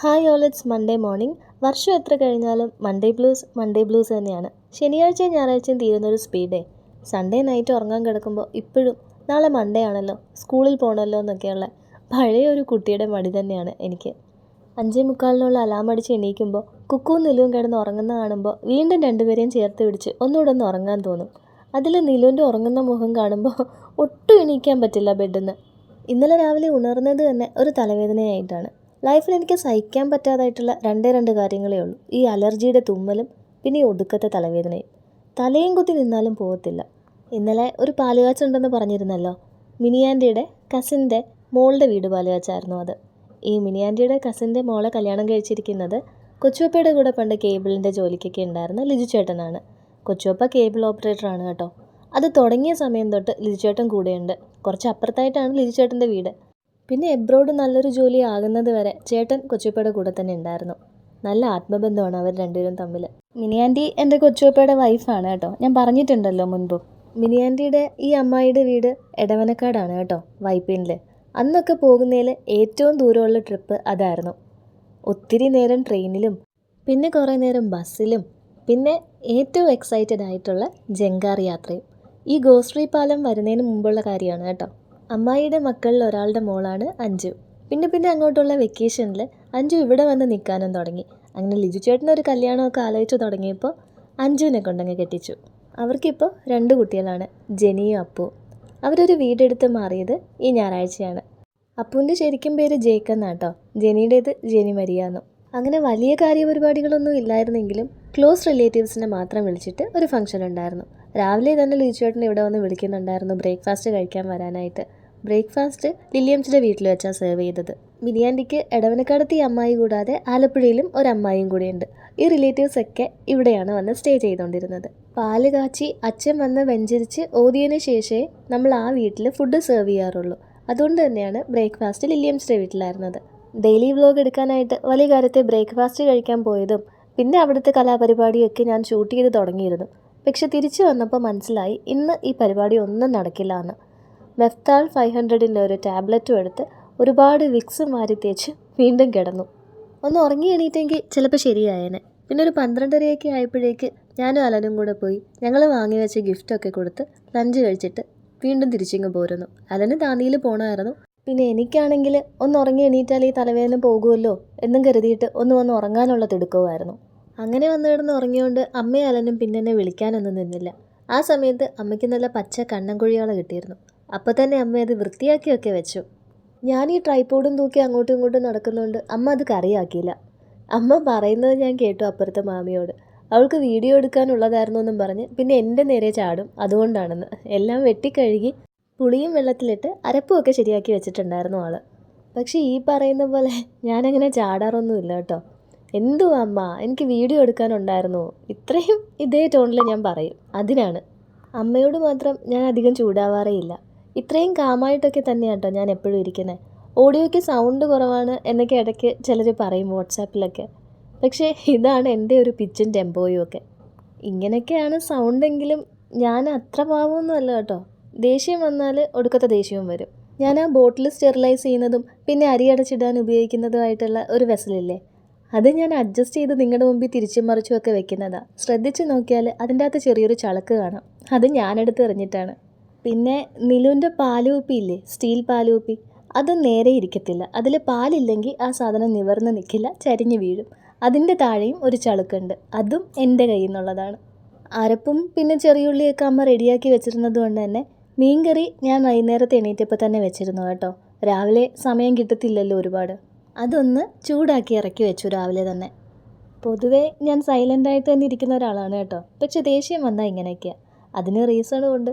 Hi all it's Monday morning വർഷം എത്ര കഴിഞ്ഞാലും മൺഡേ ബ്ലൂസ് മൺഡേ ബ്ലൂസ് തന്നെയാണ്. ശനിയാഴ്ചയും ഞായറാഴ്ചയും തീരുന്നൊരു സ്പീഡേ സൺഡേ നൈറ്റ് ഉറങ്ങാൻ കിടക്കുമ്പോൾ ഇപ്പോഴും നാളെ മൺഡേ ആണല്ലോ സ്കൂളിൽ പോകണമല്ലോ എന്നൊക്കെയുള്ള പഴയ ഒരു കുട്ടിയുടെ മടി തന്നെയാണ് എനിക്ക്. അഞ്ചേ മുക്കാലിനുള്ള അലാം അടിച്ച് എണീക്കുമ്പോൾ കുക്കും നിലുവും കിടന്ന് ഉറങ്ങുന്ന കാണുമ്പോൾ വീണ്ടും രണ്ടുപേരെയും ചേർത്ത് പിടിച്ച് ഒന്നുകൂടെ ഒന്ന് ഉറങ്ങാൻ തോന്നും. അതിൽ നിലുവിന്റെ ഉറങ്ങുന്ന മുഖം കാണുമ്പോൾ ഒട്ടും എണീക്കാൻ പറ്റില്ല ബെഡിൽ നിന്ന് ഇന്നലെ രാവിലെ ഉണർന്നത് തന്നെ ഒരു തലവേദനയായിട്ടാണ്. ലൈഫിൽ എനിക്ക് സഹിക്കാൻ പറ്റാതായിട്ടുള്ള രണ്ടേ രണ്ട് കാര്യങ്ങളേ ഉള്ളൂ. ഈ അലർജിയുടെ തുമ്മലും പിന്നെ ഈ ഒടുക്കത്തെ തലവേദനയും. തലയും കുത്തി നിന്നാലും പോകത്തില്ല. ഇന്നലെ ഒരു പാലുകാച്ചുണ്ടെന്ന് പറഞ്ഞിരുന്നല്ലോ. മിനിയാന്റിയുടെ കസിന്റെ മോളുടെ വീട് പാലുകാച്ചായിരുന്നു അത്. ഈ മിനിയാന്റിയുടെ കസിന്റെ മോളെ കല്യാണം കഴിച്ചിരിക്കുന്നത് കൊച്ചുവപ്പയുടെ കൂടെ പണ്ട് കേബിളിന്റെ ജോലിക്കൊക്കെ ഉണ്ടായിരുന്ന ലിജു ചേട്ടനാണ്. കൊച്ചുവപ്പ കേബിൾ ഓപ്പറേറ്ററാണ് കേട്ടോ. അത് തുടങ്ങിയ സമയം തൊട്ട് ലിജു ചേട്ടൻ കൂടെയുണ്ട്. കുറച്ച് അപ്പുറത്തായിട്ടാണ് ലിജു ചേട്ടന്റെ വീട്. പിന്നെ എബ്രോഡ് നല്ലൊരു ജോലി ആകുന്നത് വരെ ചേട്ടൻ കൊച്ചുപ്പയുടെ കൂടെ തന്നെ ഉണ്ടായിരുന്നു. നല്ല ആത്മബന്ധമാണ് അവർ രണ്ടുപേരും തമ്മിൽ മിനിയാന്റി എന്റെ കൊച്ചുപ്പയുടെ വൈഫാണ് കേട്ടോ. ഞാൻ പറഞ്ഞിട്ടുണ്ടല്ലോ മുൻപും. മിനിയാന്റിയുടെ ഈ അമ്മായിയുടെ വീട് എടവനക്കാടാണ് കേട്ടോ വൈപ്പിനിൽ അന്നൊക്കെ പോകുന്നതിൽ ഏറ്റവും ദൂരമുള്ള ട്രിപ്പ് അതായിരുന്നു. ഒത്തിരി നേരം ട്രെയിനിലും പിന്നെ കുറേ നേരം ബസ്സിലും പിന്നെ ഏറ്റവും എക്സൈറ്റഡ് ആയിട്ടുള്ള ജങ്കാർ യാത്രയും. ഈ ഗോശ്രീ പാലം വരുന്നതിന് മുമ്പുള്ള കാര്യമാണ് കേട്ടോ. അമ്മായിയുടെ മക്കളിൽ ഒരാളുടെ മോളാണ് അഞ്ജു. പിന്നെ പിന്നെ അങ്ങോട്ടുള്ള വെക്കേഷനിൽ അഞ്ജു ഇവിടെ വന്ന് നിൽക്കാനും തുടങ്ങി. അങ്ങനെ ലിജു ചേട്ടൻ ഒരു കല്യാണമൊക്കെ ആലോചിച്ച് തുടങ്ങിയപ്പോൾ അഞ്ജുവിനെ കൊണ്ടങ്ങ് കെട്ടിച്ചു. അവർക്കിപ്പോൾ രണ്ട് കുട്ടികളാണ് ജെനിയും അപ്പുവും. അവരൊരു വീടെടുത്ത് മാറിയത് ഈ ഞായറാഴ്ചയാണ്. അപ്പുവിന്റെ ശരിക്കും പേര് ജേക്കെന്നാട്ടോ ജെനിയുടേത് ജെനി മരിയാന്നും. അങ്ങനെ വലിയ കാര്യപരിപാടികളൊന്നും ഇല്ലായിരുന്നെങ്കിലും ക്ലോസ് റിലേറ്റീവ്സിനെ മാത്രം വിളിച്ചിട്ട് ഒരു ഫംഗ്ഷൻ ഉണ്ടായിരുന്നു. രാവിലെ തന്നെ ലിജു ചേട്ടൻ ഇവിടെ വന്ന് വിളിക്കുന്നുണ്ടായിരുന്നു ബ്രേക്ക്ഫാസ്റ്റ് കഴിക്കാൻ വരാനായിട്ട്. ബ്രേക്ക്ഫാസ്റ്റ് ലില്ലിയംസിന്റെ വീട്ടിൽ വെച്ചാണ് സെർവ് ചെയ്തത്. ബിരിയാണിക്ക് എടവനക്കടത്തി അമ്മായി കൂടാതെ ആലപ്പുഴയിലും ഒരു അമ്മായിയും കൂടിയുണ്ട്. ഈ റിലേറ്റീവ്സ് ഒക്കെ ഇവിടെയാണ് വന്ന് സ്റ്റേ ചെയ്തുകൊണ്ടിരുന്നത് പാൽ കാച്ചി അച്ഛൻ വന്ന് വെഞ്ചരിച്ച് ഓതിയതിന് ശേഷമേ നമ്മൾ ആ വീട്ടിൽ ഫുഡ് സെർവ് ചെയ്യാറുള്ളൂ. അതുകൊണ്ട് തന്നെയാണ് ബ്രേക്ക്ഫാസ്റ്റ് ലില്ലിയംസിന്റെ വീട്ടിലായിരുന്നത്. ഡെയിലി വ്ലോഗ് എടുക്കാനായിട്ട് വലിയ കാര്യത്തെ ബ്രേക്ക്ഫാസ്റ്റ് കഴിക്കാൻ പോയതും പിന്നെ അവിടുത്തെ കലാപരിപാടിയൊക്കെ ഞാൻ ഷൂട്ട് ചെയ്ത് തുടങ്ങിയിരുന്നു. പക്ഷെ തിരിച്ചു വന്നപ്പോൾ മനസ്സിലായി ഇന്ന് ഈ പരിപാടി ഒന്നും നടക്കില്ല എന്ന്. മെഫ്താൾ ഫൈവ് ഹൺഡ്രഡിന്റെ ഒരു ടാബ്ലറ്റും എടുത്ത് ഒരുപാട് വിക്സ് മാറി തേച്ച് വീണ്ടും കിടന്നു. ഒന്ന് ഉറങ്ങി എണീറ്റെങ്കിൽ ചിലപ്പോൾ ശരിയായേനെ. പിന്നെ ഒരു പന്ത്രണ്ടരയൊക്കെ ആയപ്പോഴേക്ക് ഞാനും അലനും കൂടെ പോയി ഞങ്ങൾ വാങ്ങി വെച്ച ഗിഫ്റ്റൊക്കെ കൊടുത്ത് ലഞ്ച് കഴിച്ചിട്ട് വീണ്ടും തിരിച്ചിങ്ങ് പോരുന്നു. അലന് താന്നിയിൽ പോകണമായിരുന്നു പിന്നെ എനിക്കാണെങ്കിൽ ഒന്ന് ഉറങ്ങി എണീറ്റാൽ ഈ തലവേദന പോകുമല്ലോ എന്നും കരുതിയിട്ട് ഒന്ന് വന്ന് ഉറങ്ങാനുള്ള തിടുക്കവുമായിരുന്നു. അങ്ങനെ വന്ന് കിടന്ന് ഉറങ്ങിയോണ്ട് അമ്മയും അലനും പിന്നെ എന്നെ വിളിക്കാനൊന്നും നിന്നില്ല. ആ സമയത്ത് അമ്മയ്ക്ക് നല്ല പച്ച കണ്ണൻകുഴിയാള കിട്ടിയിരുന്നു. അപ്പോൾ തന്നെ അമ്മ അത് വൃത്തിയാക്കിയൊക്കെ വെച്ചു. ഞാൻ ഈ ട്രൈപോഡും തൂക്കി അങ്ങോട്ടും ഇങ്ങോട്ടും നടക്കുന്നതുകൊണ്ട് അമ്മ അത് കറിയാക്കിയില്ല. അമ്മ പറയുന്നത് ഞാൻ കേട്ടു അപ്പുറത്തെ മാമിയോട്. അവൾക്ക് വീഡിയോ എടുക്കാനുള്ളതായിരുന്നു എന്നും പറഞ്ഞ് പിന്നെ എന്റെ നേരെ ചാടും അതുകൊണ്ടാണെന്ന്. എല്ലാം വെട്ടിക്കഴുകി പുളിയും വെള്ളത്തിലിട്ട് അരപ്പും ഒക്കെ ശരിയാക്കി വെച്ചിട്ടുണ്ടായിരുന്നു ആൾ പക്ഷേ ഈ പറയുന്ന പോലെ ഞാനങ്ങനെ ചാടാറൊന്നുമില്ല കേട്ടോ. എന്തുവാ അമ്മ? എനിക്ക് വീഡിയോ എടുക്കാനുണ്ടായിരുന്നു. ഇത്രയും ഇതേ ടോണിൽ ഞാൻ പറയും. അതിനാണ്. അമ്മയോട് മാത്രം ഞാൻ അധികം ചൂടാവാറേ ഇല്ല. ഇത്രയും കാമായിട്ടൊക്കെ തന്നെയാണ് കേട്ടോ ഞാൻ എപ്പോഴും ഇരിക്കുന്നത് ഓഡിയോയ്ക്ക് സൗണ്ട് കുറവാണ് എന്നൊക്കെ ഇടയ്ക്ക് ചിലർ പറയും വാട്സാപ്പിലൊക്കെ. പക്ഷേ ഇതാണ് എന്റെ ഒരു പിച്ചും ടെമ്പോയും ഒക്കെ. ഇങ്ങനെയൊക്കെയാണ് സൗണ്ടെങ്കിലും ഞാൻ അത്ര പാവമൊന്നുമല്ല കേട്ടോ. ദേഷ്യം വന്നാൽ ഒടുക്കത്തെ ദേഷ്യവും വരും. ഞാൻ ആ ബോട്ടിൽ സ്റ്റെറിലൈസ് ചെയ്യുന്നതും പിന്നെ അരി അടച്ചിടാൻ ഉപയോഗിക്കുന്നതുമായിട്ടുള്ള ഒരു വെസലില്ലേ അത് ഞാൻ അഡ്ജസ്റ്റ് ചെയ്ത് നിങ്ങളുടെ മുമ്പിൽ തിരിച്ചും മറിച്ചും ഒക്കെ വെക്കുന്നതാണ് ശ്രദ്ധിച്ചു നോക്കിയാൽ അതിന്റെ അകത്ത് ചെറിയൊരു ചളക്ക് കാണാം. അത് ഞാനെടുത്ത് എറിഞ്ഞിട്ടാണ്. പിന്നെ നിലുവിന്റെ പാലുകുപ്പി ഇല്ലേ സ്റ്റീൽ പാലുകുപ്പി. അത് നേരെ ഇരിക്കത്തില്ല. അതിൽ പാലില്ലെങ്കിൽ ആ സാധനം നിവർന്ന് നിൽക്കില്ല ചരിഞ്ഞ് വീഴും. അതിന്റെ താഴെയും ഒരു ചളുക്കുണ്ട്. അതും എന്റെ കയ്യിൽ നിന്നുള്ളതാണ്. അരപ്പും പിന്നെ ചെറിയുള്ളിയൊക്കെ അമ്മ റെഡിയാക്കി വെച്ചിരുന്നത് കൊണ്ട് തന്നെ മീൻകറി ഞാൻ വൈകുന്നേരത്തെ എണീറ്റപ്പോൾ തന്നെ വെച്ചിരുന്നു കേട്ടോ. രാവിലെ സമയം കിട്ടത്തില്ലല്ലോ ഒരുപാട്. അതൊന്ന് ചൂടാക്കി ഇറക്കി വെച്ചു രാവിലെ തന്നെ. പൊതുവേ ഞാൻ സൈലന്റായിട്ട് തന്നെ ഇരിക്കുന്ന ഒരാളാണ് കേട്ടോ. പക്ഷെ ദേഷ്യം വന്നാൽ ഇങ്ങനെയൊക്കെയാണ് അതിന് റീസണും ഉണ്ട്.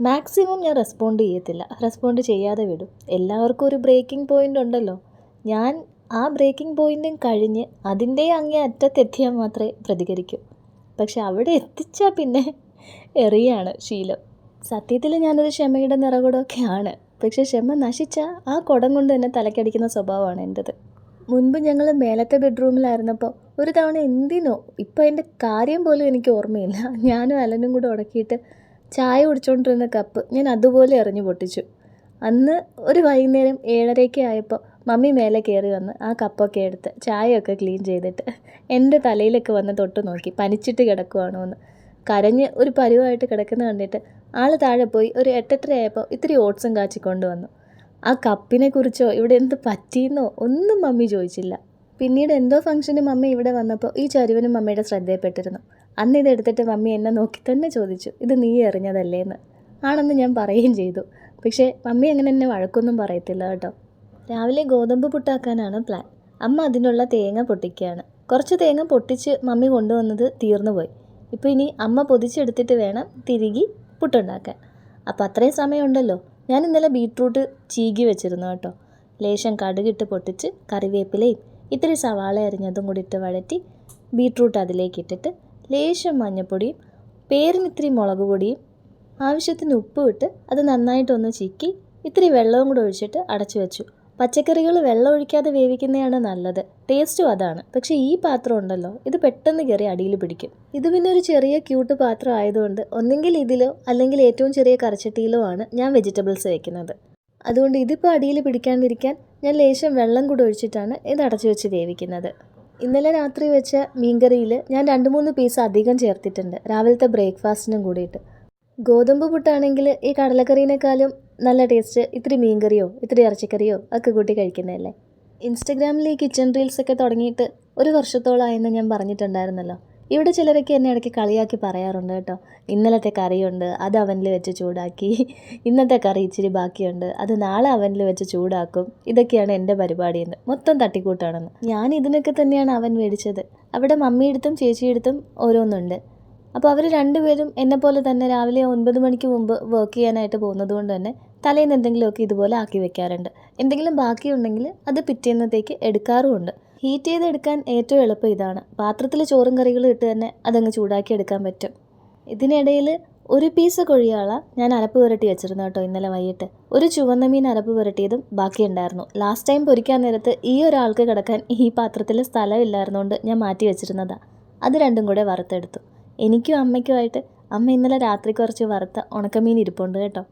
മാക്സിമം ഞാൻ റെസ്പോണ്ട് ചെയ്യത്തില്ല. റെസ്പോണ്ട് ചെയ്യാതെ വിടും. എല്ലാവർക്കും ഒരു ബ്രേക്കിംഗ് പോയിന്റ് ഉണ്ടല്ലോ. ഞാൻ ആ ബ്രേക്കിംഗ് പോയിന്റും കഴിഞ്ഞ് അതിന്റെ അങ്ങേ അറ്റത്തെത്തിയാൽ മാത്രമേ പ്രതികരിക്കൂ. പക്ഷെ അവിടെ എത്തിച്ചാൽ പിന്നെ എറിയാണ് ശീലം. സത്യത്തിൽ ഞാനൊരു ക്ഷമയുടെ നിറകുടമൊക്കെയാണ് പക്ഷേ ക്ഷമ നശിച്ച ആ കുടം കൊണ്ട് തന്നെ തലക്കടിക്കുന്ന സ്വഭാവമാണ് എന്റെത് മുൻപ് ഞങ്ങൾ മേലത്തെ ബെഡ്റൂമിലായിരുന്നപ്പോൾ ഒരു തവണ എന്തിനോ ഇപ്പോൾ അതിന്റെ കാര്യം പോലും എനിക്ക് ഓർമ്മയില്ല. ഞാനും അലനും കൂടെ ഉടക്കിയിട്ട് ചായ കുടിച്ചുകൊണ്ടിരുന്ന കപ്പ് ഞാൻ അതുപോലെ എറിഞ്ഞു പൊട്ടിച്ചു. അന്ന് ഒരു വൈകുന്നേരം ഏഴരയ്ക്ക് ആയപ്പോൾ മമ്മി മേലെ കയറി വന്ന് ആ കപ്പൊക്കെ എടുത്ത് ചായയൊക്കെ ക്ലീൻ ചെയ്തിട്ട് എന്റെ തലയിലൊക്കെ വന്ന് തൊട്ട് നോക്കി പനിച്ചിട്ട് കിടക്കുവാണോ എന്ന് കരഞ്ഞ് ഒരു പരുവായിട്ട് കിടക്കുന്ന കണ്ടിട്ട് ആൾ താഴെ പോയി ഒരു എട്ടെട്ടരയായപ്പോൾ ഇത്തിരി ഓട്സും കാച്ചി കൊണ്ടുവന്നു ആ കപ്പിനെ കുറിച്ചോ ഇവിടെ എന്ത് പറ്റിയെന്നോ ഒന്നും മമ്മി ചോദിച്ചില്ല. പിന്നീട് എന്തോ ഫംഗ്ഷന് മമ്മി ഇവിടെ വന്നപ്പോൾ ഈ ചരുവനും മമ്മിയുടെ ശ്രദ്ധയിൽപ്പെട്ടിരുന്നു. അന്ന് ഇതെടുത്തിട്ട് മമ്മി എന്നെ നോക്കി തന്നെ ചോദിച്ചു ഇത് നീ എറിഞ്ഞതല്ലേ? എന്ന്. ആണെന്ന് ഞാൻ പറയുകയും ചെയ്തു. പക്ഷേ മമ്മി അങ്ങനെ എന്നെ വഴക്കൊന്നും പറയത്തില്ല കേട്ടോ. രാവിലെ ഗോതമ്പ് പുട്ടാക്കാനാണ് പ്ലാൻ അമ്മ അതിനുള്ള തേങ്ങ പൊട്ടിക്കുകയാണ്. കുറച്ച് തേങ്ങ പൊട്ടിച്ച് മമ്മി കൊണ്ടുവന്നത് തീർന്നു പോയി ഇപ്പോൾ ഇനി അമ്മ പൊതിച്ചെടുത്തിട്ട് വേണം തിരികെ പുട്ടുണ്ടാക്കാൻ. അപ്പോൾ അത്രയും സമയമുണ്ടല്ലോ. ഞാൻ ഇന്നലെ ബീട്രൂട്ട് ചീകി വെച്ചിരുന്നു കേട്ടോ. ലേശം കടുകിട്ട് പൊട്ടിച്ച് കറിവേപ്പിലയും ഇത്തിരി സവാള അരിഞ്ഞതും കൂടി ഇട്ട് വഴറ്റി ബീട്രൂട്ട് അതിലേക്ക് ഇട്ടിട്ട് ലേശം മഞ്ഞൾപ്പൊടിയും പേരിന് ഇത്തിരി മുളക് പൊടിയും ആവശ്യത്തിന് ഉപ്പ് ഇട്ട് അത് നന്നായിട്ടൊന്ന് ചിക്കി ഇത്തിരി വെള്ളവും കൂടെ ഒഴിച്ചിട്ട് അടച്ചു വെച്ചു. പച്ചക്കറികൾ വെള്ളം ഒഴിക്കാതെ വേവിക്കുന്നതാണ് നല്ലത്. ടേസ്റ്റും അതാണ്. പക്ഷേ ഈ പാത്രം ഉണ്ടല്ലോ ഇത് പെട്ടെന്ന് കയറി അടിയിൽ പിടിക്കും. ഇത് പിന്നെ ഒരു ചെറിയ ക്യൂട്ട് പാത്രം ആയതുകൊണ്ട് ഒന്നെങ്കിൽ ഇതിലോ അല്ലെങ്കിൽ ഏറ്റവും ചെറിയ കറച്ചട്ടിയിലോ ആണ് ഞാൻ വെജിറ്റബിൾസ് വയ്ക്കുന്നത് അതുകൊണ്ട് ഇതിപ്പോൾ അടിയിൽ പിടിക്കാണ്ടിരിക്കാൻ ഞാൻ ലേശം വെള്ളം കൂടെ ഒഴിച്ചിട്ടാണ് ഇത് അടച്ചു വെച്ച് വേവിക്കുന്നത്. ഇന്നലെ രാത്രി വെച്ച മീൻകറിയിൽ ഞാൻ രണ്ട് മൂന്ന് പീസ് അധികം ചേർത്തിട്ടുണ്ട്. രാവിലത്തെ ബ്രേക്ക്ഫാസ്റ്റിനും കൂടിയിട്ട്. ഗോതമ്പ് പുട്ടാണെങ്കിൽ ഈ കടലക്കറീനേക്കാളും നല്ല ടേസ്റ്റ് ഇത്തിരി മീൻകറിയോ ഇത്തിരി ഇറച്ചിക്കറിയോ ഒക്കെ കൂട്ടി കഴിക്കുന്നതല്ലേ? ഇൻസ്റ്റഗ്രാമിൽ ഈ കിച്ചൺ റീൽസ് ഒക്കെ തുടങ്ങിയിട്ട് ഒരു വർഷത്തോളമായെന്ന് ഞാൻ പറഞ്ഞിട്ടുണ്ടായിരുന്നല്ലോ. ഇവിടെ ചിലരൊക്കെ എന്നെ ഇടയ്ക്ക് കളിയാക്കി പറയാറുണ്ട് കേട്ടോ. ഇന്നലത്തെ കറിയുണ്ട് അത് അവനിൽ വെച്ച് ചൂടാക്കി. ഇന്നത്തെ കറി ഇച്ചിരി ബാക്കിയുണ്ട് അത് നാളെ അവനിൽ വെച്ച് ചൂടാക്കും. ഇതൊക്കെയാണ് എന്റെ പരിപാടിയെന്ന് മൊത്തം തട്ടിക്കൂട്ടാണെന്ന്. ഞാൻ ഇതിനൊക്കെ തന്നെയാണ് അവൻ മേടിച്ചത്. അവിടെ മമ്മിയെടുത്തും ചേച്ചിയെടുത്തും ഓരോന്നുണ്ട്. അപ്പോൾ അവർ രണ്ടുപേരും എന്നെപ്പോലെ തന്നെ രാവിലെ ഒൻപത് മണിക്ക് മുമ്പ് വർക്ക് ചെയ്യാനായിട്ട് പോകുന്നത് കൊണ്ട് തന്നെ തലേന്ന് എന്തെങ്കിലുമൊക്കെ ഇതുപോലെ ആക്കി വെക്കാറുണ്ട്. എന്തെങ്കിലും ബാക്കിയുണ്ടെങ്കിൽ അത് പിറ്റേന്നത്തേക്ക് എടുക്കാറുമുണ്ട്. ഹീറ്റ് ചെയ്തെടുക്കാൻ ഏറ്റവും എളുപ്പം ഇതാണ്. പാത്രത്തിൽ ചോറും കറികളും ഇട്ട് തന്നെ അതങ്ങ് ചൂടാക്കി എടുക്കാൻ പറ്റും. ഇതിനിടയിൽ ഒരു പീസ് കൊഴിയാള ഞാൻ അരപ്പ് പുരട്ടി വെച്ചിരുന്നു കേട്ടോ ഇന്നലെ വൈകിട്ട്. ഒരു ചുവന്ന മീൻ അരപ്പ് പുരട്ടിയതും ബാക്കിയുണ്ടായിരുന്നു. ലാസ്റ്റ് ടൈം പൊരിക്കാൻ നേരത്ത് ഈ ഒരാൾക്ക് കിടക്കാൻ ഈ പാത്രത്തിൽ സ്ഥലമില്ലായിരുന്നുകൊണ്ട് ഞാൻ മാറ്റി വെച്ചിരുന്നതാണ് അത് രണ്ടും കൂടെ വറുത്തെടുത്തു. എനിക്കും അമ്മയ്ക്കുമായിട്ട് അമ്മ ഇന്നലെ രാത്രി കുറച്ച് വറുത്ത ഉണക്കമീൻ ഇരിപ്പുണ്ട് കേട്ടോ.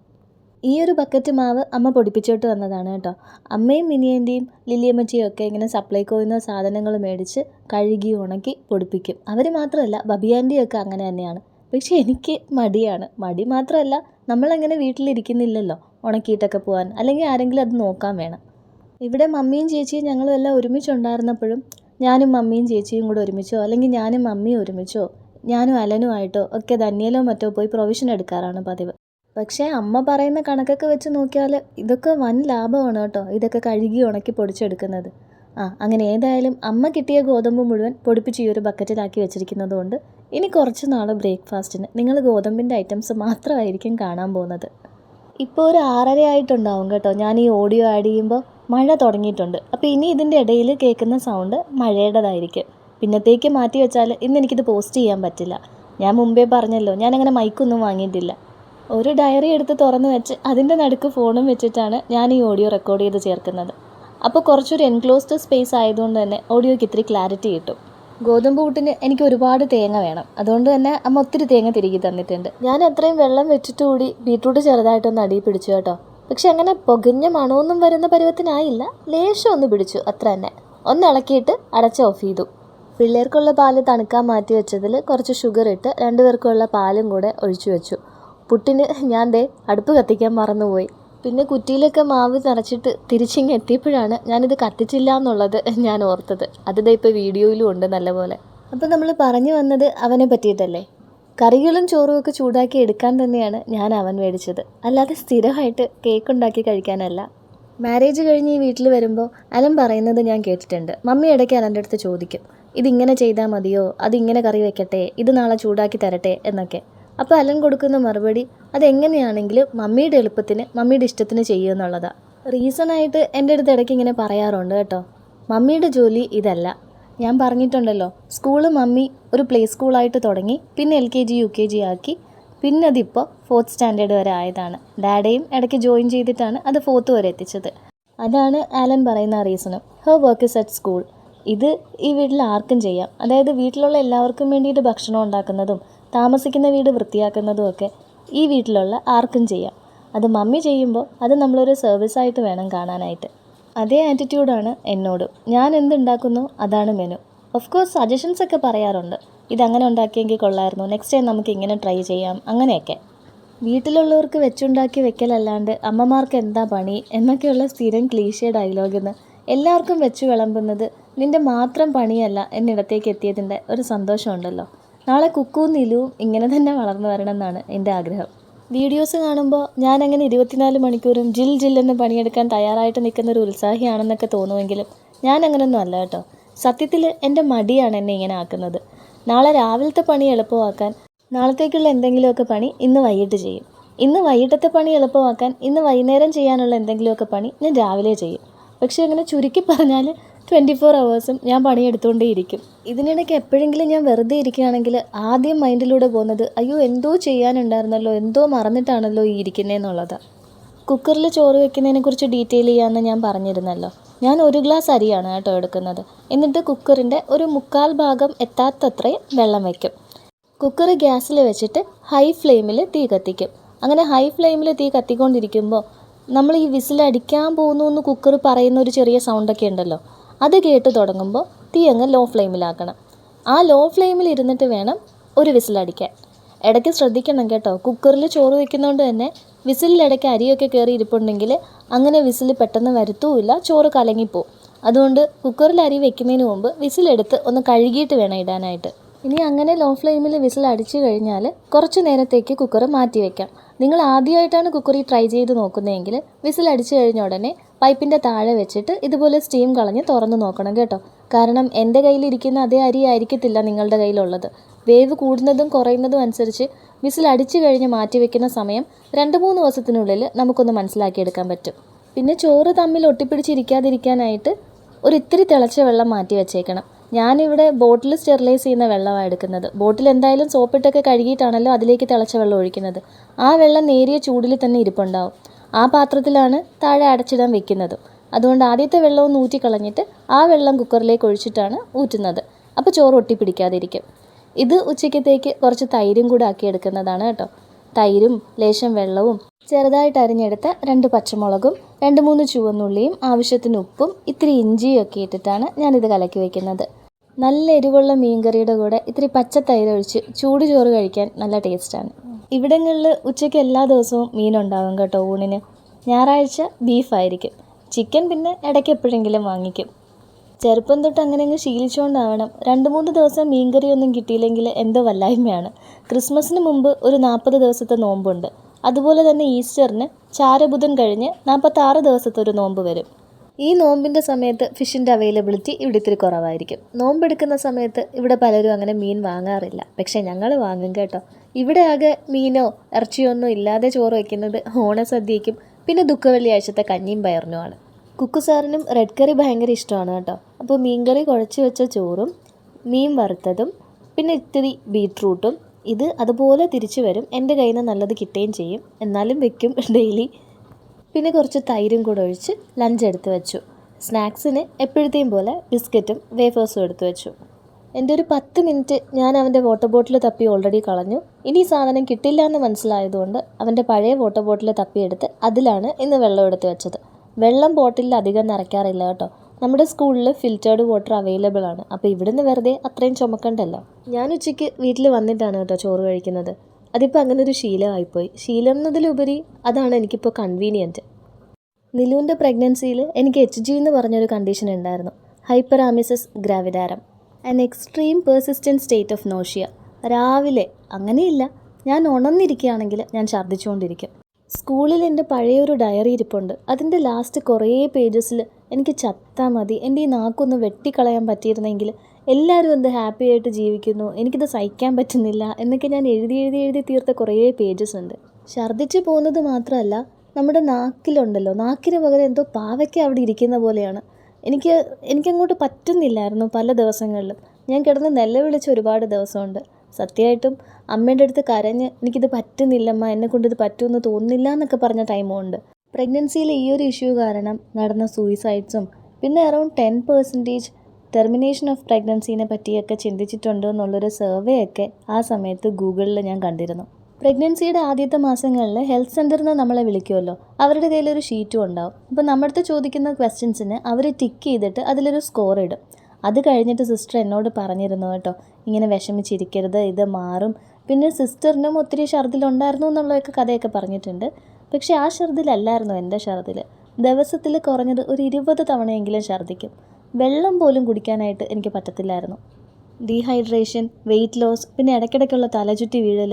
ഈ ഒരു ബക്കറ്റ് മാവ് അമ്മ പൊടിപ്പിച്ചോട്ട് വന്നതാണ് കേട്ടോ. അമ്മയും മിനിയന്റെയും ലില്ലിയമ്മച്ചിയും ഒക്കെ ഇങ്ങനെ സപ്ലൈകോയിൽ നിന്ന് സാധനങ്ങൾ മേടിച്ച് കഴുകി ഉണക്കി പൊടിപ്പിക്കും. അവർ മാത്രമല്ല ബബിയാന്റെയും ഒക്കെ അങ്ങനെ തന്നെയാണ്. പക്ഷേ എനിക്ക് മടിയാണ്. മടി മാത്രമല്ല നമ്മളങ്ങനെ വീട്ടിലിരിക്കുന്നില്ലല്ലോ ഉണക്കിയിട്ടൊക്കെ പോകാൻ അല്ലെങ്കിൽ ആരെങ്കിലും അത് നോക്കാൻ വേണം. ഇവിടെ മമ്മിയും ചേച്ചിയും ഞങ്ങളും എല്ലാം ഒരുമിച്ചുണ്ടായിരുന്നപ്പോഴും ഞാനും മമ്മിയും ചേച്ചിയും കൂടെ ഒരുമിച്ചോ അല്ലെങ്കിൽ ഞാനും മമ്മിയും ഒരുമിച്ചോ ഞാനും അലനുമായിട്ടോ ഒക്കെ ധന്യയിലോ മറ്റോ പോയി പ്രൊവിഷൻ എടുക്കാറാണ് പതിവ്. പക്ഷേ അമ്മ പറയുന്ന കണക്കൊക്കെ വെച്ച് നോക്കിയാൽ ഇതൊക്കെ വൻ ലാഭമാണ് കേട്ടോ. ഇതൊക്കെ കഴുകി ഉണക്കി പൊടിച്ചെടുക്കുന്നത്. ആ അങ്ങനെ ഏതായാലും അമ്മ കിട്ടിയ ഗോതമ്പ് മുഴുവൻ പൊടിപ്പിച്ച് ഈ ഒരു ബക്കറ്റിലാക്കി വെച്ചിരിക്കുന്നത് കൊണ്ട് ഇനി കുറച്ച് നാൾ ബ്രേക്ക്ഫാസ്റ്റിന് നിങ്ങൾ ഗോതമ്പിന്റെ ഐറ്റംസ് മാത്രമായിരിക്കും കാണാൻ പോകുന്നത്. ഇപ്പോൾ ഒരു ആറര ആയിട്ടുണ്ടാവും കേട്ടോ. ഞാൻ ഈ ഓഡിയോ ആഡ് ചെയ്യുമ്പോൾ മഴ തുടങ്ങിയിട്ടുണ്ട്. അപ്പോൾ ഇനി ഇതിന്റെ ഇടയിൽ കേൾക്കുന്ന സൗണ്ട് മഴയുടേതായിരിക്കും. പിന്നത്തേക്ക് മാറ്റി വെച്ചാൽ ഇന്ന് എനിക്കിത് പോസ്റ്റ് ചെയ്യാൻ പറ്റില്ല. ഞാൻ മുമ്പേ പറഞ്ഞല്ലോ ഞാനങ്ങനെ മൈക്കൊന്നും വാങ്ങിയിട്ടില്ല. ഒരു ഡയറി എടുത്ത് തുറന്ന് വെച്ച് അതിന്റെ നടുക്ക് ഫോണും വെച്ചിട്ടാണ് ഞാൻ ഈ ഓഡിയോ റെക്കോർഡ് ചെയ്ത് ചേർക്കുന്നത്. അപ്പോൾ കുറച്ചൊരു എൻക്ലോസ്ഡ് സ്പേസ് ആയതുകൊണ്ട് തന്നെ ഓഡിയോയ്ക്ക് ഇത്തിരി ക്ലാരിറ്റി കിട്ടും. ഗോതമ്പ് കൂട്ടിന് എനിക്ക് ഒരുപാട് തേങ്ങ വേണം. അതുകൊണ്ട് തന്നെ അമ്മ ഒത്തിരി തേങ്ങ തിരികെ തന്നിട്ടുണ്ട്. ഞാൻ അത്രയും വെള്ളം വെച്ചിട്ട് കൂടി ബീട്രൂട്ട് ചെറുതായിട്ടൊന്ന് അടിയിൽ പിടിച്ചു കേട്ടോ. പക്ഷെ അങ്ങനെ പൊകഞ്ഞ മണമൊന്നും വരുന്ന പരുവത്തിനായില്ല. ലേശം ഒന്ന് പിടിച്ചു അത്ര തന്നെ. ഒന്ന് ഇളക്കിയിട്ട് അടച്ച് ഓഫ് ചെയ്തു. പിള്ളേർക്കുള്ള പാൽ തണുക്കാൻ മാറ്റി വെച്ചതിൽ കുറച്ച് ഷുഗർ ഇട്ട് രണ്ടുപേർക്കുള്ള പാലും കൂടെ ഒഴിച്ചു വെച്ചു. പുട്ടിന് ഞാൻ ദേ അടുപ്പ് കത്തിക്കാൻ മറന്നുപോയി. പിന്നെ കുറ്റിയിലൊക്കെ മാവ് നിറച്ചിട്ട് തിരിച്ചിങ്ങ് എത്തിയപ്പോഴാണ് ഞാനിത് കത്തിച്ചില്ല എന്നുള്ളത് ഞാൻ ഓർത്തത്. അത് ദേ ഇപ്പോൾ വീഡിയോയിലും ഉണ്ട് നല്ലപോലെ. അപ്പോൾ നമ്മൾ പറഞ്ഞു വന്നത് അവനെ പറ്റിയിട്ടല്ലേ? കറികളും ചോറും ഒക്കെ ചൂടാക്കി എടുക്കാൻ തന്നെയാണ് ഞാൻ അവൻ മേടിച്ചത്. അല്ലാതെ സ്ഥിരമായിട്ട് കേക്ക് ഉണ്ടാക്കി കഴിക്കാനല്ല. മാരേജ് കഴിഞ്ഞ് ഈ വീട്ടിൽ വരുമ്പോൾ അലൻ പറയുന്നത് ഞാൻ കേട്ടിട്ടുണ്ട്. മമ്മി ഇടയ്ക്ക് അലന്റെ അടുത്ത് ചോദിക്കും ഇതിങ്ങനെ ചെയ്താൽ മതിയോ? അതിങ്ങനെ കറി വെക്കട്ടെ? ഇത് നാളെ ചൂടാക്കി തരട്ടെ? എന്നൊക്കെ. അപ്പോൾ അലൻ കൊടുക്കുന്ന മറുപടി അതെങ്ങനെയാണെങ്കിലും മമ്മിയുടെ എളുപ്പത്തിന് മമ്മിയുടെ ഇഷ്ടത്തിന് ചെയ്യുമെന്നുള്ളതാണ് റീസണായിട്ട് എന്റെ അടുത്ത് ഇടയ്ക്ക് ഇങ്ങനെ പറയാറുണ്ട് കേട്ടോ. മമ്മിയുടെ ജോലി ഇതല്ല. ഞാൻ പറഞ്ഞിട്ടുണ്ടല്ലോ സ്കൂൾ മമ്മി ഒരു പ്ലേ സ്കൂളായിട്ട് തുടങ്ങി പിന്നെ L K G U K G ആക്കി പിന്നെ അതിപ്പോൾ ഫോർത്ത് സ്റ്റാൻഡേർഡ് വരെ ആയതാണ്. ഡാഡയും ഇടയ്ക്ക് ജോയിൻ ചെയ്തിട്ടാണ് അത് ഫോർത്ത് വരെ എത്തിച്ചത്. അതാണ് ആലൻ പറയുന്ന റീസണും her work is at school ഇത് ഈ വീട്ടിൽ ആർക്കും ചെയ്യാം. അതായത് വീട്ടിലുള്ള എല്ലാവർക്കും വേണ്ടിയിട്ട് ഭക്ഷണം ഉണ്ടാക്കുന്നതും താമസിക്കുന്ന വീട് വൃത്തിയാക്കുന്നതും ഒക്കെ ഈ വീട്ടിലുള്ള ആർക്കും ചെയ്യാം. അത് മമ്മി ചെയ്യുമ്പോൾ അത് നമ്മളൊരു സർവീസായിട്ട് വേണം കാണാനായിട്ട്. അതേ ആറ്റിറ്റ്യൂഡാണ് എന്നോടും. ഞാൻ എന്തുണ്ടാക്കുന്നു അതാണ് മെനു ഓഫ് കോഴ്സ് സജഷൻസ് ഒക്കെ പറയാറുണ്ട്. ഇതങ്ങനെ ഉണ്ടാക്കിയെങ്കിൽ കൊള്ളായിരുന്നു. നെക്സ്റ്റ് ടൈം നമുക്ക് ഇങ്ങനെ ട്രൈ ചെയ്യാം. അങ്ങനെയൊക്കെ. വീട്ടിലുള്ളവർക്ക് വെച്ചുണ്ടാക്കി വെക്കലല്ലാണ്ട് അമ്മമാർക്ക് എന്താ പണി എന്നൊക്കെയുള്ള സ്ഥിരം ക്ലീശിയ ഡയലോഗിന്ന് എല്ലാവർക്കും വെച്ചു വിളമ്പുന്നത് നിന്റെ മാത്രം പണിയല്ല എന്നിടത്തേക്ക് എത്തിയതിന്റെ ഒരു സന്തോഷമുണ്ടല്ലോ. നാളെ കുക്കുവും നിലുവും ഇങ്ങനെ തന്നെ വളർന്നു വരണം എന്നാണ് എന്റെ ആഗ്രഹം. വീഡിയോസ് കാണുമ്പോൾ ഞാൻ അങ്ങനെ ഇരുപത്തിനാല് മണിക്കൂറും ജിൽ ജിൽ എന്ന് പണിയെടുക്കാൻ തയ്യാറായിട്ട് നിൽക്കുന്ന ഒരു ഉത്സാഹിയാണെന്നൊക്കെ തോന്നുമെങ്കിലും ഞാൻ അങ്ങനെയൊന്നും അല്ല കേട്ടോ. സത്യത്തിൽ എന്റെ മടിയാണ് എന്നെ ഇങ്ങനെ ആക്കുന്നത്. നാളെ രാവിലത്തെ പണി എളുപ്പമാക്കാൻ നാളത്തേക്കുള്ള എന്തെങ്കിലുമൊക്കെ പണി ഇന്ന് വൈകിട്ട് ചെയ്യും. ഇന്ന് വൈകിട്ടത്തെ പണി എളുപ്പമാക്കാൻ ഇന്ന് വൈകുന്നേരം ചെയ്യാനുള്ള എന്തെങ്കിലുമൊക്കെ പണി ഞാൻ രാവിലെ ചെയ്യും. പക്ഷേ അങ്ങനെ ചുരുക്കി പറഞ്ഞാൽ ട്വന്റി ഫോർ അവേഴ്സും ഞാൻ പണിയെടുത്തുകൊണ്ടേ ഇരിക്കും ഇതിനിടയ്ക്ക് എപ്പോഴെങ്കിലും ഞാൻ വെറുതെ ഇരിക്കുകയാണെങ്കിൽ ആദ്യം മൈൻഡിലൂടെ പോകുന്നത് അയ്യോ എന്തോ ചെയ്യാനുണ്ടായിരുന്നല്ലോ എന്തോ മറന്നിട്ടാണല്ലോ ഈ ഇരിക്കുന്നതെന്നുള്ളതാണ് കുക്കറിൽ ചോറ് വെക്കുന്നതിനെക്കുറിച്ച് ഡീറ്റെയിൽ ചെയ്യാമെന്ന് ഞാൻ പറഞ്ഞിരുന്നല്ലോ. ഞാൻ ഒരു ഗ്ലാസ് അരിയാണ് കേട്ടോ എടുക്കുന്നത്. എന്നിട്ട് കുക്കറിന്റെ ഒരു മുക്കാൽ ഭാഗം എത്താത്തത്രയും വെള്ളം വയ്ക്കും കുക്കർ ഗ്യാസിൽ വെച്ചിട്ട് ഹൈ ഫ്ലെയിമിൽ തീ കത്തിക്കും. അങ്ങനെ ഹൈ ഫ്ലെയിമിൽ തീ കത്തിക്കൊണ്ടിരിക്കുമ്പോൾ നമ്മൾ ഈ വിസിലടിക്കാൻ പോകുന്നു എന്ന് കുക്കർ പറയുന്ന ഒരു ചെറിയ സൗണ്ടൊക്കെ ഉണ്ടല്ലോ. അത് കേട്ട് തുടങ്ങുമ്പോൾ തീ അങ്ങ് ലോ ഫ്ലെയിമിലാക്കണം ആ ലോ ഫ്ലെയിമിൽ ഇരുന്നിട്ട് വേണം ഒരു വിസിലടിക്കാൻ ഇടയ്ക്ക് ശ്രദ്ധിക്കണം കേട്ടോ. കുക്കറിൽ ചോറ് വയ്ക്കുന്നതുകൊണ്ട് തന്നെ വിസിലിലിടയ്ക്ക് അരിയൊക്കെ കയറി ഇരിപ്പുണ്ടെങ്കിൽ അങ്ങനെ വിസിൽ പെട്ടെന്ന് വരുത്തുമില്ല ചോറ് കലങ്ങിപ്പോവും. അതുകൊണ്ട് കുക്കറിൽ അരി വെക്കുന്നതിന് മുമ്പ് വിസിലെടുത്ത് ഒന്ന് കഴുകിയിട്ട് വേണം ഇടാനായിട്ട്. ഇനി അങ്ങനെ ലോ ഫ്ലെയിമിൽ വിസിൽ അടിച്ചു കഴിഞ്ഞാൽ കുറച്ച് നേരത്തേക്ക് കുക്കർ മാറ്റി വയ്ക്കാം നിങ്ങൾ ആദ്യമായിട്ടാണ് കുക്കറി ട്രൈ ചെയ്ത് നോക്കുന്നതെങ്കിൽ വിസിൽ അടിച്ചു കഴിഞ്ഞ ഉടനെ പൈപ്പിന്റെ താഴെ വെച്ചിട്ട് ഇതുപോലെ സ്റ്റീം കളഞ്ഞ് തുറന്ന് നോക്കണം കേട്ടോ. കാരണം എന്റെ കയ്യിലിരിക്കുന്ന അതേ അരി ആയിരിക്കത്തില്ല നിങ്ങളുടെ കയ്യിലുള്ളത്. വേവ് കൂടുന്നതും കുറയുന്നതും അനുസരിച്ച് വിസിൽ അടിച്ചു കഴിഞ്ഞ് മാറ്റി വെക്കുന്ന സമയം രണ്ട് മൂന്ന് ദിവസത്തിനുള്ളിൽ നമുക്കൊന്ന് മനസ്സിലാക്കിയെടുക്കാൻ പറ്റും. പിന്നെ ചോറ് തമ്മിൽ ഒട്ടിപ്പിടിച്ചിരിക്കാതിരിക്കാനായിട്ട് ഒരു ഇത്തിരി തിളച്ച വെള്ളം മാറ്റി വെച്ചേക്കണം. ഞാനിവിടെ ബോട്ടിൽ സ്റ്റെറിലൈസ് ചെയ്യുന്ന വെള്ളമാണ് എടുക്കുന്നത്. ബോട്ടിൽ എന്തായാലും സോപ്പിട്ടൊക്കെ കഴുകിയിട്ടാണല്ലോ അതിലേക്ക് തിളച്ച വെള്ളം ഒഴിക്കുന്നത്. ആ വെള്ളം നേരിയ ചൂടിൽ തന്നെ ഇരിപ്പുണ്ടാവും. ആ പാത്രത്തിലാണ് താഴെ അടച്ചിടാൻ വെക്കുന്നത്. അതുകൊണ്ട് ആദ്യത്തെ വെള്ളം ഒന്ന് ഊറ്റിക്കളഞ്ഞിട്ട് ആ വെള്ളം കുക്കറിലേക്ക് ഒഴിച്ചിട്ടാണ് ഊറ്റുന്നത്. അപ്പോൾ ചോറ് ഒട്ടിപ്പിടിക്കാതിരിക്കും. ഇത് ഉച്ചയ്ക്കത്തേക്ക് കുറച്ച് തൈരും കൂടെ ആക്കി എടുക്കുന്നതാണ് കേട്ടോ. തൈരും ലേശം വെള്ളവും ചെറുതായിട്ട് അരിഞ്ഞെടുത്ത രണ്ട് പച്ചമുളകും രണ്ട് മൂന്ന് ചുവന്നുള്ളിയും ആവശ്യത്തിന് ഉപ്പും ഇത്തിരി ഇഞ്ചിയും ഒക്കെ ഇട്ടിട്ടാണ് ഞാനിത് കലക്കി വയ്ക്കുന്നത് നല്ല എരിവുള്ള മീൻകറിയുടെ കൂടെ ഇത്തിരി പച്ച തൈര് ഒഴിച്ച് ചൂട് ചോറ് കഴിക്കാൻ നല്ല ടേസ്റ്റാണ്. ഇവിടങ്ങളിൽ ഉച്ചയ്ക്ക് എല്ലാ ദിവസവും മീനുണ്ടാകും കേട്ടോ ഊണിന്. ഞായറാഴ്ച ബീഫായിരിക്കും. ചിക്കൻ പിന്നെ ഇടയ്ക്ക് എപ്പോഴെങ്കിലും വാങ്ങിക്കും. ചെറുപ്പം തൊട്ട് അങ്ങനെ അങ്ങ് ശീലിച്ചുകൊണ്ടാവണം രണ്ട് മൂന്ന് ദിവസം മീൻകറിയൊന്നും കിട്ടിയില്ലെങ്കിൽ എന്തോ വല്ലായ്മയാണ്. ക്രിസ്മസിന് മുമ്പ് ഒരു നാൽപ്പത് ദിവസത്തെ നോമ്പുണ്ട്. അതുപോലെ തന്നെ ഈസ്റ്ററിന് ചാരബുധൻ കഴിഞ്ഞ് നാൽപ്പത്താറ് ദിവസത്തെ ഒരു നോമ്പ് വരും. ഈ നോമ്പിന്റെ സമയത്ത് ഫിഷിന്റെ അവൈലബിലിറ്റി ഇവിടെ ഇത്തിരി കുറവായിരിക്കും. നോമ്പെടുക്കുന്ന സമയത്ത് ഇവിടെ പലരും അങ്ങനെ മീൻ വാങ്ങാറില്ല. പക്ഷേ ഞങ്ങൾ വാങ്ങും കേട്ടോ. ഇവിടെ ആകെ മീനോ ഇറച്ചിയോ ഒന്നും ഇല്ലാതെ ചോറ് വയ്ക്കുന്നത് ഓണസദ്യയ്ക്കും പിന്നെ ദുഃഖ വെള്ളിയാഴ്ചത്തെ കഞ്ഞിയും പയറിനുമാണ് കുക്കു സാറിനും റെഡ് കറി ഭയങ്കര ഇഷ്ടമാണ് കേട്ടോ. അപ്പോൾ മീൻകറി കുഴച്ച് വെച്ച ചോറും മീൻ വറുത്തതും പിന്നെ ഇത്തിരി ബീട്രൂട്ടും ഇത് അതുപോലെ തിരിച്ചു വരും. എന്റെ കയ്യിൽ നിന്ന് നല്ലത് കിട്ടുകയും ചെയ്യും. എന്നാലും വെക്കും ഡെയിലി. പിന്നെ കുറച്ച് തൈരും കൂടെ ഒഴിച്ച് ലഞ്ച് എടുത്ത് വെച്ചു. സ്നാക്സിന് എപ്പോഴത്തെയും പോലെ ബിസ്ക്കറ്റും വേഫേഴ്സും എടുത്ത് വെച്ചു. എന്റെ ഒരു പത്ത് മിനിറ്റ് ഞാൻ അവന്റെ വാട്ടർ ബോട്ടിൽ തപ്പി ഓൾറെഡി കളഞ്ഞു. ഇനി സാധനം കിട്ടില്ല എന്ന് മനസ്സിലായതുകൊണ്ട് അവന്റെ പഴയ വാട്ടർ ബോട്ടിൽ തപ്പിയെടുത്ത് അതിലാണ് ഇന്ന് വെള്ളം എടുത്ത് വെച്ചത്. വെള്ളം ബോട്ടിലിൽ അധികം നിറയ്ക്കാറില്ല കേട്ടോ. നമ്മുടെ സ്കൂളിൽ ഫിൽറ്റേർഡ് വാട്ടർ അവൈലബിൾ ആണ്. അപ്പോൾ ഇവിടുന്ന് വെറുതെ അത്രയും ചുമക്കണ്ടല്ലോ. ഞാൻ ഉച്ചയ്ക്ക് വീട്ടിൽ വന്നിട്ടാണ് കേട്ടോ ചോറ് കഴിക്കുന്നത്. അതിപ്പോൾ അങ്ങനെ ഒരു ശീലമായിപ്പോയി. ശീലം എന്നതിലുപരി അതാണ് എനിക്കിപ്പോൾ കൺവീനിയന്റ് നിലുവിന്റെ പ്രഗ്നൻസിയിൽ എനിക്ക് എച്ച് ജി എന്ന് പറഞ്ഞൊരു കണ്ടീഷൻ ഉണ്ടായിരുന്നു. Hyperemesis gravidarum an extreme persistent state of nausea രാവിലെ അങ്ങനെയില്ല. ഞാൻ ഉണർന്നിരിക്കുകയാണെങ്കിൽ ഞാൻ ഛർദ്ദിച്ചുകൊണ്ടിരിക്കും. സ്കൂളിൽ എന്റെ പഴയൊരു ഡയറി ഇരിപ്പുണ്ട്. അതിന്റെ ലാസ്റ്റ് കുറേ പേജസിൽ എനിക്ക് ചത്താൽ മതി. എന്റെ ഈ നാക്കൊന്ന് വെട്ടിക്കളയാൻ പറ്റിയിരുന്നെങ്കിൽ എല്ലാവരും എന്ത് ഹാപ്പി ആയിട്ട് ജീവിക്കുന്നു? എനിക്കിത് സഹിക്കാൻ പറ്റുന്നില്ല. എന്നൊക്കെ ഞാൻ എഴുതി എഴുതി എഴുതി തീർത്ത കുറേ പേജസ് ഉണ്ട്. ഛർദ്ദിച്ച് പോകുന്നത് മാത്രമല്ല നമ്മുടെ നാക്കിലുണ്ടല്ലോ. നാക്കിന് പകരം എന്തോ പാവയ്ക്ക അവിടെ ഇരിക്കുന്ന പോലെയാണ്. എനിക്ക് എനിക്കങ്ങോട്ട് പറ്റുന്നില്ലായിരുന്നു പല ദിവസങ്ങളിലും. ഞാൻ കിടന്ന് നിലവിളിച്ച് ഒരുപാട് ദിവസമുണ്ട്. സത്യമായിട്ടും അമ്മേന്റെ അടുത്ത് കരഞ്ഞ് എനിക്കിത് പറ്റുന്നില്ലമ്മ എന്നെ കൊണ്ടിത് പറ്റുമെന്ന് തോന്നുന്നില്ല എന്നൊക്കെ പറഞ്ഞ ടൈമും ഉണ്ട്. പ്രഗ്നൻസിയിലെ ഈ ഒരു ഇഷ്യൂ കാരണം നടന്ന സൂയിസൈഡ്സും പിന്നെ around ten percentage termination of പ്രഗ്നൻസിനെ പറ്റിയൊക്കെ ചിന്തിച്ചിട്ടുണ്ടോ എന്നുള്ളൊരു സർവേ ഒക്കെ ആ സമയത്ത് ഗൂഗിളിൽ ഞാൻ കണ്ടിരുന്നു. പ്രഗ്നൻസിയുടെ ആദ്യത്തെ മാസങ്ങളിൽ ഹെൽത്ത് സെന്ററിൽ നിന്ന് നമ്മളെ വിളിക്കുമല്ലോ അവരുടെ കയ്യിൽ ഒരു ഷീറ്റും ഉണ്ടാവും. അപ്പോൾ നമ്മുടെ ചോദിക്കുന്ന ക്വസ്റ്റ്യൻസിന് അവർ ടിക്ക് ചെയ്തിട്ട് അതിലൊരു സ്കോർ ഇടും. അത് കഴിഞ്ഞിട്ട് സിസ്റ്റർ എന്നോട് പറഞ്ഞിരുന്നു കേട്ടോ ഇങ്ങനെ വിഷമിച്ചിരിക്കരുത് ഇത് മാറും. പിന്നെ സിസ്റ്ററിനും ഒത്തിരി ഛർദിലുണ്ടായിരുന്നു എന്നുള്ളതൊക്കെ കഥയൊക്കെ പറഞ്ഞിട്ടുണ്ട്. പക്ഷേ ആ ഛർദിലല്ലായിരുന്നു എന്റെ ഛർദിൽ ദിവസത്തിൽ കുറഞ്ഞത് ഒരു ഇരുപത് തവണയെങ്കിലും ഛർദ്ദിക്കും വെള്ളം പോലും കുടിക്കാനായിട്ട് എനിക്ക് പറ്റത്തില്ലായിരുന്നു. ഡീഹൈഡ്രേഷൻ വെയിറ്റ് ലോസ് പിന്നെ ഇടയ്ക്കിടയ്ക്കുള്ള തലചുറ്റി വീഴൽ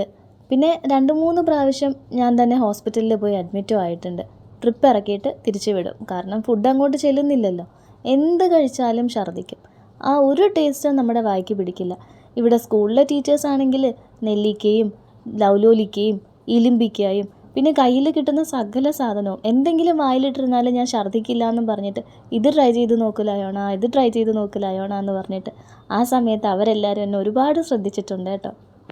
പിന്നെ രണ്ട് മൂന്ന് പ്രാവശ്യം ഞാൻ തന്നെ ഹോസ്പിറ്റലിൽ പോയി അഡ്മിറ്റും ആയിട്ടുണ്ട്. ട്രിപ്പ് ഇറക്കിയിട്ട് തിരിച്ചു വിടും. കാരണം ഫുഡ് അങ്ങോട്ട് ചെല്ലുന്നില്ലല്ലോ. എന്ത് കഴിച്ചാലും ഛർദ്ദിക്കും. ആ ഒരു ടേസ്റ്റും നമ്മുടെ വായിക്ക് പിടിക്കില്ല. ഇവിടെ സ്കൂളിലെ ടീച്ചേഴ്സ് ആണെങ്കിൽ നെല്ലിക്കയും ലൗലോലിക്കയും ഇലിമ്പിക്കയും പിന്നെ കയ്യിൽ കിട്ടുന്ന സകല സാധനവും. എന്തെങ്കിലും വായിലിട്ടിരുന്നാലും ഞാൻ ഛർദ്ദിക്കില്ല എന്നും പറഞ്ഞിട്ട് ഇത് ട്രൈ ചെയ്ത് നോക്കലായോണ ഇത് ട്രൈ ചെയ്ത് നോക്കലായോണ എന്ന് പറഞ്ഞിട്ട് ആ സമയത്ത് അവരെല്ലാവരും എന്നെ ഒരുപാട് ശ്രദ്ധിച്ചിട്ടുണ്ട് കേട്ടോ.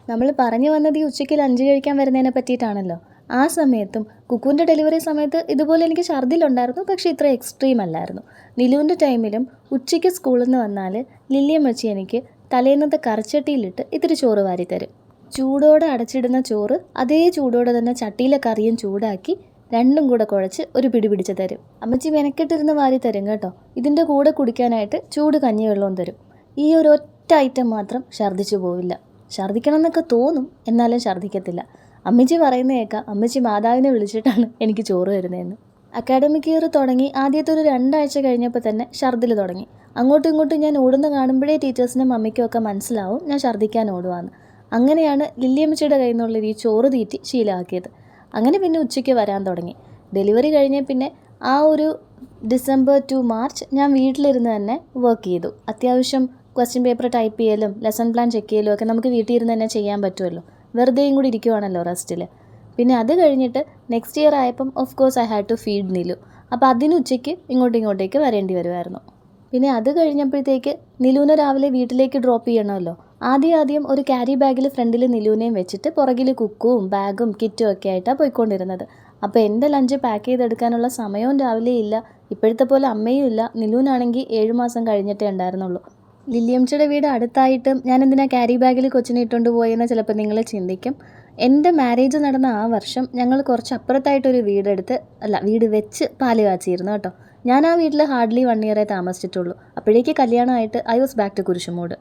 നമ്മൾ പറഞ്ഞു വന്നത് ഈ ഉച്ചയ്ക്ക് ലഞ്ച് കഴിക്കാൻ വരുന്നതിനെ പറ്റിയിട്ടാണല്ലോ. ആ സമയത്തും കുക്കുവിന്റെ ഡെലിവറി സമയത്ത് ഇതുപോലെ എനിക്ക് ഛർദിലുണ്ടായിരുന്നു പക്ഷേ ഇത്ര എക്സ്ട്രീം അല്ലായിരുന്നു. നിലുവിന്റെ ടൈമിലും ഉച്ചയ്ക്ക് സ്കൂളിൽ നിന്ന് വന്നാൽ ലില്ലിയമ്മച്ചി എനിക്ക് തലേന്നത്തെ കറിച്ചട്ടിയിലിട്ട് ഇത്തിരി ചോറ് വാരി തരും ചൂടോടെ അടച്ചിടുന്ന ചോറ് അതേ ചൂടോടെ തന്നെ ചട്ടിയിലെ കറിയും ചൂടാക്കി രണ്ടും കൂടെ കുഴച്ച് ഒരു പിടി പിടിച്ച് തരും. അമ്മച്ചി മെനക്കെട്ടിരുന്ന് വാരി തരും കേട്ടോ. ഇതിന്റെ കൂടെ കുടിക്കാനായിട്ട് ചൂട് കഞ്ഞിവെള്ളവും തരും. ഈ ഒരു ഒറ്റ ഐറ്റം മാത്രം ഛർദ്ദിച്ചു പോവില്ല. ഛർദ്ദിക്കണം എന്നൊക്കെ തോന്നും എന്നാലും ഛർദ്ദിക്കത്തില്ല. അമ്മച്ചി പറയുന്ന കേൾക്കാം. അമ്മച്ചി മാതാവിനെ വിളിച്ചിട്ടാണ് എനിക്ക് ചോറ് തരുന്നതെന്ന്. അക്കാഡമിക് ഇയർ തുടങ്ങി ആദ്യത്തെ ഒരു രണ്ടാഴ്ച കഴിഞ്ഞപ്പോൾ തന്നെ ഛർദിൽ തുടങ്ങി. അങ്ങോട്ടും ഇങ്ങോട്ടും ഞാൻ ഓടുന്ന കാണുമ്പോഴേ ടീച്ചേഴ്സിനും മമ്മിക്കും ഒക്കെ മനസ്സിലാവും ഞാൻ ഛർദ്ദിക്കാൻ ഓടുവാന്ന്. അങ്ങനെയാണ് ലില്ലിയമ്മച്ചിയുടെ കയ്യിൽ നിന്നുള്ള ഈ ചോറ് തീറ്റി ശീലമാക്കിയത്. അങ്ങനെ പിന്നെ ഉച്ചയ്ക്ക് വരാൻ തുടങ്ങി. ഡെലിവറി കഴിഞ്ഞ പിന്നെ ആ ഒരു ഡിസംബർ ടു മാർച്ച് ഞാൻ വീട്ടിലിരുന്ന് തന്നെ വർക്ക് ചെയ്തു. അത്യാവശ്യം ക്വസ്റ്റ്യൻ പേപ്പർ ടൈപ്പ് ചെയ്യലും ലെസൺ പ്ലാൻ ചെക്ക് ചെയ്യലും ഒക്കെ നമുക്ക് വീട്ടിൽ ഇരുന്ന് തന്നെ ചെയ്യാൻ പറ്റുമല്ലോ. വെറുതെയും കൂടി ഇരിക്കുവാണല്ലോ റെസ്റ്റിൽ പിന്നെ അത് കഴിഞ്ഞിട്ട് നെക്സ്റ്റ് ഇയർ ആയപ്പം of course I had to feed നിലു. അപ്പോൾ അതിന് ഉച്ചയ്ക്ക് ഇങ്ങോട്ടും ഇങ്ങോട്ടേക്ക് വരേണ്ടി വരുമായിരുന്നു പിന്നെ അത് കഴിഞ്ഞപ്പോഴത്തേക്ക് നിലുവിനെ രാവിലെ വീട്ടിലേക്ക് ഡ്രോപ്പ് ചെയ്യണമല്ലോ. ആദ്യം ആദ്യം ഒരു ക്യാരി ബാഗിൽ ഫ്രണ്ടിൽ നിലൂനെയും വെച്ചിട്ട് പുറകിൽ കുക്കും ബാഗും കിറ്റും ഒക്കെ ആയിട്ടാണ് പോയിക്കൊണ്ടിരുന്നത്. അപ്പോൾ എന്റെ ലഞ്ച് പാക്ക് ചെയ്തെടുക്കാനുള്ള സമയവും രാവിലെ ഇല്ല. ഇപ്പോഴത്തെ പോലെ അമ്മയും ഇല്ല. നിലൂനാണെങ്കിൽ ഏഴ് മാസം കഴിഞ്ഞിട്ടേ ഉണ്ടായിരുന്നുള്ളൂ. ലില്ലിയംച്ചയുടെ വീട് അടുത്തായിട്ടും ഞാൻ എന്തിനാ ക്യാരി ബാഗിൽ കൊച്ചിനെ ഇട്ടുകൊണ്ട് പോയെന്ന് ചിലപ്പോൾ നിങ്ങൾ ചിന്തിക്കും. എന്റെ മാരേജ് നടന്ന ആ വർഷം ഞങ്ങൾ കുറച്ച് അപ്പുറത്തായിട്ടൊരു വീടെടുത്ത് അല്ല വീട് വെച്ച് പാൽ കാച്ചിയിരുന്നു കേട്ടോ. ഞാൻ ആ വീട്ടിൽ ഹാർഡ്ലി വൺ ഇയറേ താമസിച്ചിട്ടുള്ളൂ. അപ്പോഴേക്ക് കല്യാണമായിട്ട് I was back to Kurisumoodu.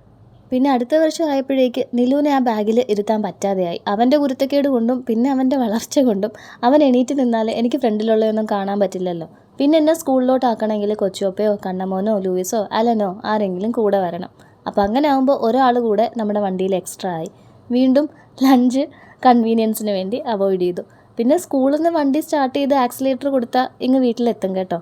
പിന്നെ അടുത്ത വർഷം ആയപ്പോഴേക്ക് നിലുവിനെ ആ ബാഗിൽ ഇരുത്താൻ പറ്റാതെയായി. അവന്റെ കുരുത്തക്കേട് കൊണ്ടും പിന്നെ അവന്റെ വളർച്ച കൊണ്ടും അവൻ എണീറ്റ് നിന്നാൽ എനിക്ക് ഫ്രണ്ടിലുള്ളതൊന്നും കാണാൻ പറ്റില്ലല്ലോ. പിന്നെ എന്നെ സ്കൂളിലോട്ടാക്കണമെങ്കിൽ കൊച്ചുവപ്പയോ കണ്ണമോനോ ലൂയിസോ അലനോ ആരെങ്കിലും കൂടെ വരണം. അപ്പോൾ അങ്ങനെ ആകുമ്പോൾ ഒരാൾ കൂടെ നമ്മുടെ വണ്ടിയിൽ എക്സ്ട്രാ ആയി. വീണ്ടും ലഞ്ച് കൺവീനിയൻസിന് വേണ്ടി അവോയ്ഡ് ചെയ്തു. പിന്നെ സ്കൂളിൽ നിന്ന് വണ്ടി സ്റ്റാർട്ട് ചെയ്ത് ആക്സിലേറ്റർ കൊടുത്താൽ ഇങ്ങ് വീട്ടിലെത്തും കേട്ടോ.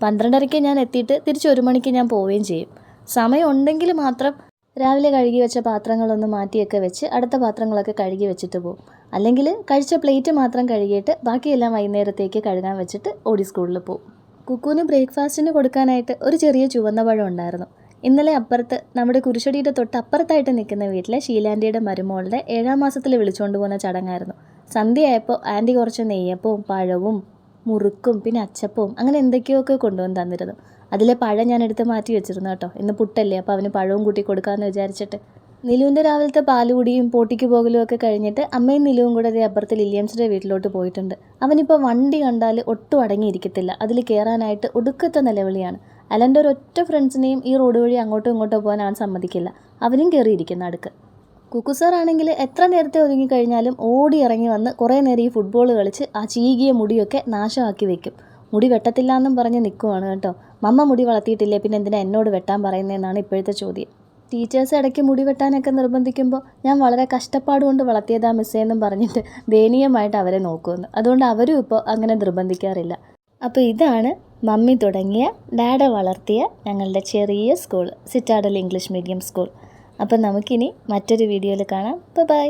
പന്ത്രണ്ടരയ്ക്ക് ഞാൻ എത്തിയിട്ട് തിരിച്ച് ഒരു മണിക്ക് ഞാൻ പോവുകയും ചെയ്യും. സമയം ഉണ്ടെങ്കിൽ മാത്രം രാവിലെ കഴുകി വെച്ച പാത്രങ്ങളൊന്ന് മാറ്റിയൊക്കെ വെച്ച് അടുത്ത പാത്രങ്ങളൊക്കെ കഴുകി വെച്ചിട്ട് പോകും അല്ലെങ്കിൽ കഴിച്ച പ്ലേറ്റ് മാത്രം കഴുകിയിട്ട് ബാക്കിയെല്ലാം വൈകുന്നേരത്തേക്ക് കഴുകാൻ വെച്ചിട്ട് ഓടി സ്കൂളിൽ പോകും കുക്കുവിന് ബ്രേക്ക്ഫാസ്റ്റിന് കൊടുക്കാനായിട്ട് ഒരു ചെറിയ ചുവന്ന പഴം ഉണ്ടായിരുന്നു. ഇന്നലെ അപ്പുറത്ത് നമ്മുടെ കുരിശടിയുടെ തൊട്ട് അപ്പുറത്തായിട്ട് നിൽക്കുന്ന വീട്ടിലെ ഷീലാന്റിയുടെ മരുമോളുടെ ഏഴാം മാസത്തിൽ വിളിച്ചുകൊണ്ട് പോകുന്ന ചടങ്ങായിരുന്നു. സന്ധ്യയായപ്പോൾ ആന്റി കുറച്ച് നെയ്യപ്പവും പഴവും മുറുക്കും പിന്നെ അച്ചപ്പവും അങ്ങനെ എന്തൊക്കെയൊക്കെ കൊണ്ടുവന്ന് തന്നിരുന്നു. അതിലെ പഴം ഞാൻ എടുത്ത് മാറ്റി വെച്ചിരുന്നു കേട്ടോ. ഇന്ന് പുട്ടല്ലേ അപ്പോൾ അവന് പഴവും കൂട്ടി കൊടുക്കാമെന്ന് വിചാരിച്ചിട്ട്. നിലുവിന്റെ രാവിലത്തെ പാലുകുടിയും പോട്ടിക്ക് പോകലും ഒക്കെ കഴിഞ്ഞിട്ട് അമ്മയും നിലുവും കൂടെ അതേ അപ്പുറത്ത് ലില്യംസിന്റെ വീട്ടിലോട്ട് പോയിട്ടുണ്ട്. അവനിപ്പോൾ വണ്ടി കണ്ടാൽ ഒട്ടും അടങ്ങിയിരിക്കത്തില്ല. അതിൽ കയറാനായിട്ട് ഒടുക്കത്തെ നിലവിളിയാണ്. അലന്റെ ഒരൊറ്റ ഫ്രണ്ട്സിനെയും ഈ റോഡ് വഴി അങ്ങോട്ടും ഇങ്ങോട്ടോ പോകാൻ അവൻ സമ്മതിക്കില്ല. അവനും കയറിയിരിക്കുന്ന അടുക്ക് കുക്കു സാർ ആണെങ്കിൽ എത്ര നേരത്തെ ഒരുങ്ങിക്കഴിഞ്ഞാലും ഓടി ഇറങ്ങി വന്ന് കുറേ നേരം ഈ ഫുട്ബോൾ കളിച്ച് ആ ചീകിയ മുടിയൊക്കെ നാശമാക്കി വെക്കും. മുടി വെട്ടത്തില്ല എന്നും പറഞ്ഞ് നിൽക്കുവാണ് കേട്ടോ. മമ്മ മുടി വളർത്തിയിട്ടില്ലേ പിന്നെ എന്തിനാ എന്നോട് വെട്ടാൻ പറയുന്നതെന്നാണ് ഇപ്പോഴത്തെ ചോദ്യം. ടീച്ചേഴ്സ് ഇടയ്ക്ക് മുടി വെട്ടാനൊക്കെ നിർബന്ധിക്കുമ്പോൾ ഞാൻ വളരെ കഷ്ടപ്പാട് കൊണ്ട് വളർത്തിയതാ മിസ്സേ എന്നും പറഞ്ഞിട്ട് ദയനീയമായിട്ട് അവരെ നോക്കുമെന്ന്. അതുകൊണ്ട് അവരും ഇപ്പോൾ അങ്ങനെ നിർബന്ധിക്കാറില്ല. അപ്പോൾ ഇതാണ് മമ്മി തുടങ്ങിയ ഡാഡ വളർത്തിയ ഞങ്ങളുടെ ചെറിയ school Citadel English medium school. അപ്പം നമുക്കിനി മറ്റൊരു വീഡിയോയിൽ കാണാം. ബൈ.